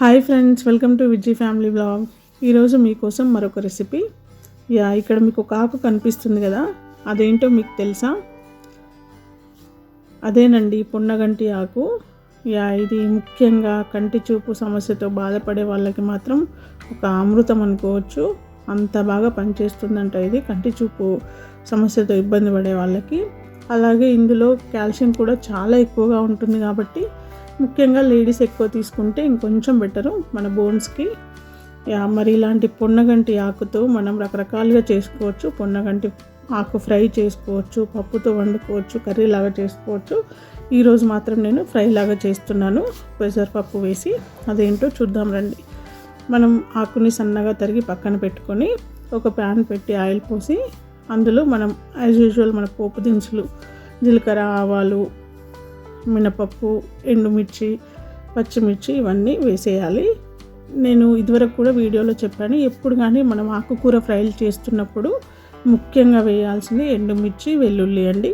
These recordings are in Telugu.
Hi friends welcome to Vijay family blog ఈరోజు మీకోసం మరొక రెసిపీ యా ఇక్కడ మీకు ఒక ఆకు కనిపిస్తుంది కదా అదేంటో మీకు తెలుసా? అదేనండి పొన్నగంటి ఆకు. యా ఇది ముఖ్యంగా కంటి చూపు సమస్యతో బాధపడే వాళ్ళకి మాత్రం ఒక అమృతం అనుకోవచ్చు. అంత బాగా పనిచేస్తుందంట ఇది కంటి చూపు సమస్యతో ఇబ్బంది పడే వాళ్ళకి. అలాగే ఇందులో కాల్షియం కూడా చాలా ఎక్కువగా ఉంటుంది కాబట్టి ముఖ్యంగా లేడీస్ ఎక్కువ తీసుకుంటే ఇంకొంచెం బెటరు. మన బోన్స్కి యా మరి ఇలాంటి పొన్నగంటి ఆకుతో మనం రకరకాలుగా చేసుకోవచ్చు. పొన్నగంటి ఆకు ఫ్రై చేసుకోవచ్చు పప్పుతో వండుకోవచ్చు కర్రీ లాగా చేసుకోవచ్చు ఈరోజు మాత్రం నేను ఫ్రై లాగా చేస్తున్నాను. పెసరపప్పు వేసి అదేంటో చూద్దాం రండి. మనం ఆకుని సన్నగా తరిగి పక్కన పెట్టుకొని ఒక ప్యాన్ పెట్టి ఆయిల్ పోసి అందులో మనం యాజ్ యూజువల్ మన పోపు దినుసులు జీలకర్ర ఆవాలు మినపప్పు ఎండుమిర్చి పచ్చిమిర్చి ఇవన్నీ వేసేయాలి. నేను ఇదివరకు కూడా వీడియోలో చెప్పాను ఎప్పుడు కానీ మనం ఆకుకూర ఫ్రైలు చేస్తున్నప్పుడు ముఖ్యంగా వేయాల్సింది ఎండుమిర్చి వెల్లుల్లి అండి.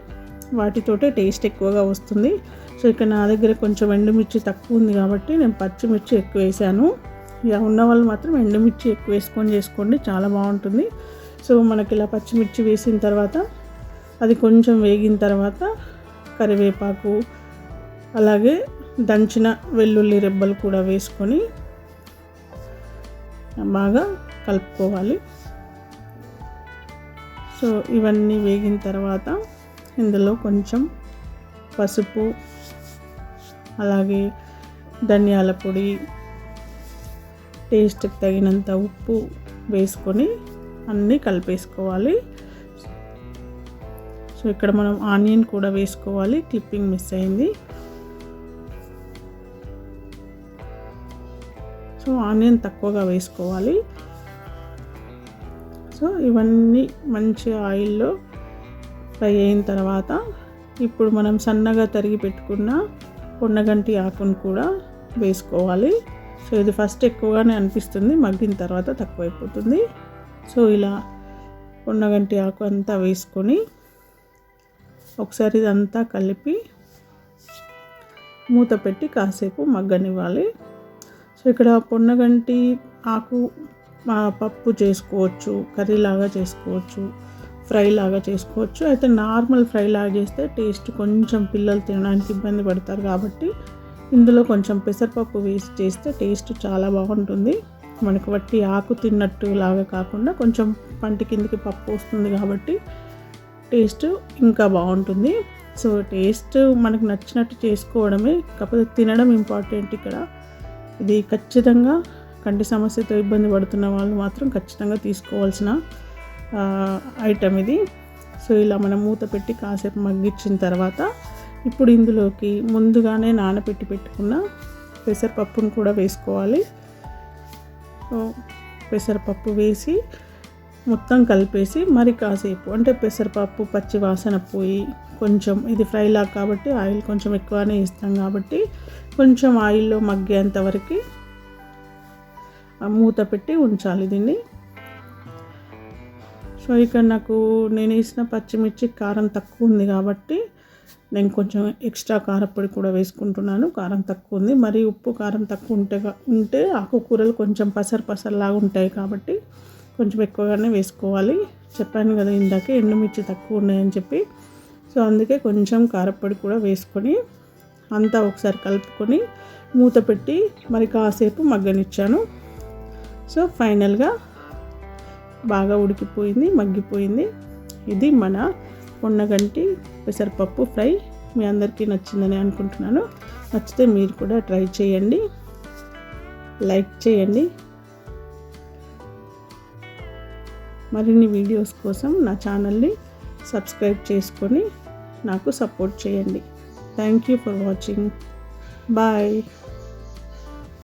వాటితోటే టేస్ట్ ఎక్కువగా వస్తుంది. సో ఇక్కడ నా దగ్గర కొంచెం ఎండుమిర్చి తక్కువ ఉంది కాబట్టి నేను పచ్చిమిర్చి ఎక్కువ వేసాను. ఇక ఉన్న వాళ్ళు మాత్రం ఎండుమిర్చి ఎక్కువ వేసుకొని చేసుకోండి చాలా బాగుంటుంది. సో మనకి ఇలా పచ్చిమిర్చి వేసిన తర్వాత అది కొంచెం వేగిన తర్వాత కరివేపాకు అలాగే దంచిన వెల్లుల్లి రెబ్బలు కూడా వేసుకొని బాగా కలుపుకోవాలి. సో ఇవన్నీ వేగిన తర్వాత ఇందులో కొంచెం పసుపు అలాగే ధనియాల పొడి టేస్ట్కి తగినంత ఉప్పు వేసుకొని అన్నీ కలిపేసుకోవాలి. సో ఇక్కడ మనం ఆనియన్ కూడా వేసుకోవాలి. క్లిప్పింగ్ మిస్ అయింది. సో ఆనియన్ తక్కువగా వేసుకోవాలి. సో ఇవన్నీ మంచి ఆయిల్లో ఫ్రై అయిన తర్వాత ఇప్పుడు మనం సన్నగా తరిగి పెట్టుకున్న పొన్నగంటి ఆకును కూడా వేసుకోవాలి. సో ఇది ఫస్ట్ ఎక్కువగానే అనిపిస్తుంది మగ్గిన తర్వాత తక్కువైపోతుంది. సో ఇలా పొన్నగంటి ఆకు అంతా వేసుకొని ఒకసారి ఇదంతా కలిపి మూత పెట్టి కాసేపు మగ్గనివ్వాలి. ఇక్కడ పొన్నగంటి ఆకు పప్పు చేసుకోవచ్చు కర్రీ లాగా చేసుకోవచ్చు ఫ్రై లాగా చేసుకోవచ్చు. అయితే నార్మల్ ఫ్రై లాగా చేస్తే టేస్ట్ కొంచెం పిల్లలు తినడానికి ఇబ్బంది పడతారు కాబట్టి ఇందులో కొంచెం పెసరపప్పు వేసి చేస్తే టేస్ట్ చాలా బాగుంటుంది. మనకు వట్టి ఆకు తిన్నట్టు లాగా కాకుండా కొంచెం పంటి కిందకి పప్పు వస్తుంది కాబట్టి టేస్ట్ ఇంకా బాగుంటుంది. సో టేస్ట్ మనకు నచ్చినట్టు చేసుకోవడమే కాకపోతే తినడం ఇంపార్టెంట్ ఇక్కడ. ఇది ఖచ్చితంగా కంటి సమస్యతో ఇబ్బంది పడుతున్న వాళ్ళు మాత్రం ఖచ్చితంగా తీసుకోవాల్సిన ఐటమ్ ఇది. సో ఇలా మనం మూత పెట్టి కాసేపు మగ్గించిన తర్వాత ఇప్పుడు ఇందులోకి ముందుగానే నానబెట్టి పెట్టుకున్న పెసరపప్పును కూడా వేసుకోవాలి. పెసరపప్పు వేసి మొత్తం కలిపేసి మరి కాసేపు అంటే పెసరపప్పు పచ్చి వాసన పోయి కొంచెం ఇది ఫ్రైలా కాబట్టి ఆయిల్ కొంచెం ఎక్కువనే ఇస్తాం కాబట్టి కొంచెం ఆయిల్లో మగ్గేంత వరకు మూత పెట్టి ఉంచాలి దీన్ని. సో ఇక్కడ నాకు నేను వేసిన పచ్చిమిర్చి కారం తక్కువ ఉంది కాబట్టి నేను కొంచెం ఎక్స్ట్రా కారపొడి కూడా వేసుకుంటున్నాను కారం తక్కువ ఉంది. మరి ఉప్పు కారం తక్కువ ఉంటే ఉంటే ఆకుకూరలు కొంచెం పసరు పసరులాగా ఉంటాయి కాబట్టి కొంచెం ఎక్కువగానే వేసుకోవాలి. చెప్పాను కదా ఇందాక ఎండుమిర్చి తక్కువ ఉన్నాయని చెప్పి. సో అందుకే కొంచెం కారపొడి కూడా వేసుకొని అంతా ఒకసారి కలుపుకొని మూత పెట్టి మరి కాసేపు మగ్గనిచ్చాను. సో ఫైనల్గా బాగా ఉడికిపోయింది మగ్గిపోయింది. ఇది మన పొన్నగంటి పెసరపప్పు ఫ్రై. మీ అందరికీ నచ్చిందని అనుకుంటున్నాను. నచ్చితే మీరు కూడా ట్రై చేయండి. లైక్ చేయండి. మరిన్ని వీడియోస్ కోసం నా ఛానల్ని సబ్స్క్రైబ్ చేసుకొని నాకు సపోర్ట్ చేయండి. Thank you for watching bye